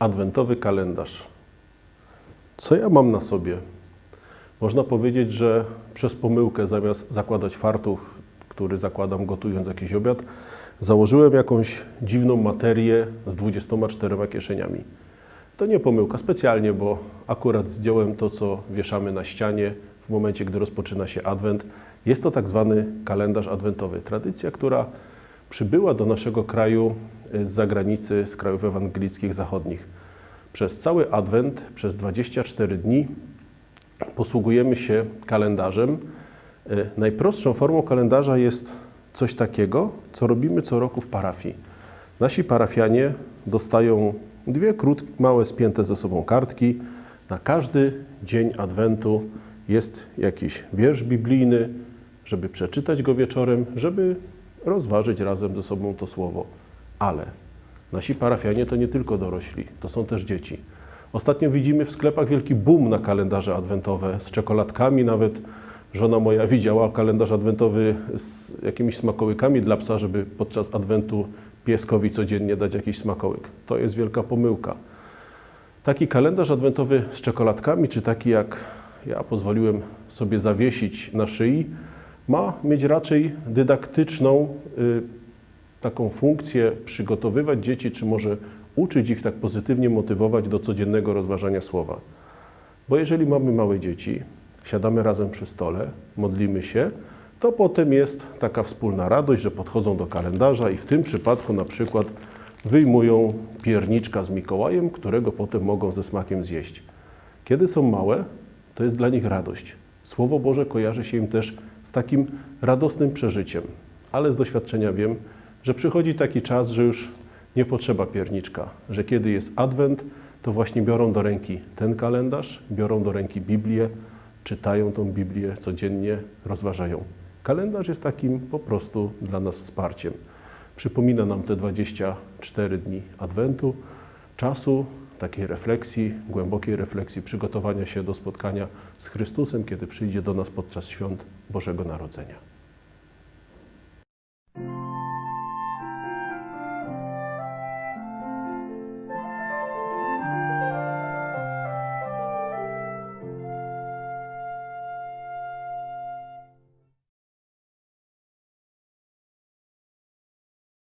Adwentowy kalendarz. Co ja mam na sobie? Można powiedzieć, że przez pomyłkę zamiast zakładać fartuch, który zakładam gotując jakiś obiad, założyłem jakąś dziwną materię z 24 kieszeniami. To nie pomyłka specjalnie, bo akurat zdjąłem to, co wieszamy na ścianie w momencie, gdy rozpoczyna się adwent. Jest to tak zwany kalendarz adwentowy. Tradycja, która przybyła do naszego kraju z zagranicy, z krajów ewangelickich zachodnich. Przez cały adwent, przez 24 dni posługujemy się kalendarzem. Y, Najprostszą formą kalendarza jest coś takiego, co robimy co roku w parafii. Nasi parafianie dostają dwie krótkie, małe, spięte ze sobą kartki. Na każdy dzień adwentu jest jakiś wiersz biblijny, żeby przeczytać go wieczorem, żeby rozważyć razem ze sobą to słowo. Ale nasi parafianie to nie tylko dorośli, to są też dzieci. Ostatnio widzimy w sklepach wielki boom na kalendarze adwentowe z czekoladkami, nawet żona moja widziała kalendarz adwentowy z jakimiś smakołykami dla psa, żeby podczas adwentu pieskowi codziennie dać jakiś smakołyk. To jest wielka pomyłka. Taki kalendarz adwentowy z czekoladkami, czy taki jak ja pozwoliłem sobie zawiesić na szyi, ma mieć raczej dydaktyczną y, taką funkcję, przygotowywać dzieci, czy może uczyć ich tak pozytywnie motywować do codziennego rozważania słowa. Bo jeżeli mamy małe dzieci, siadamy razem przy stole, modlimy się, to potem jest taka wspólna radość, że podchodzą do kalendarza i w tym przypadku na przykład wyjmują pierniczka z Mikołajem, którego potem mogą ze smakiem zjeść. Kiedy są małe, to jest dla nich radość. Słowo Boże kojarzy się im też z takim radosnym przeżyciem, ale z doświadczenia wiem, że przychodzi taki czas, że już nie potrzeba pierniczka, że kiedy jest adwent, to właśnie biorą do ręki ten kalendarz, biorą do ręki Biblię, czytają tą Biblię codziennie, rozważają. Kalendarz jest takim po prostu dla nas wsparciem. Przypomina nam te 24 dni adwentu, czasu takiej refleksji, głębokiej refleksji, przygotowania się do spotkania z Chrystusem, kiedy przyjdzie do nas podczas świąt Bożego Narodzenia.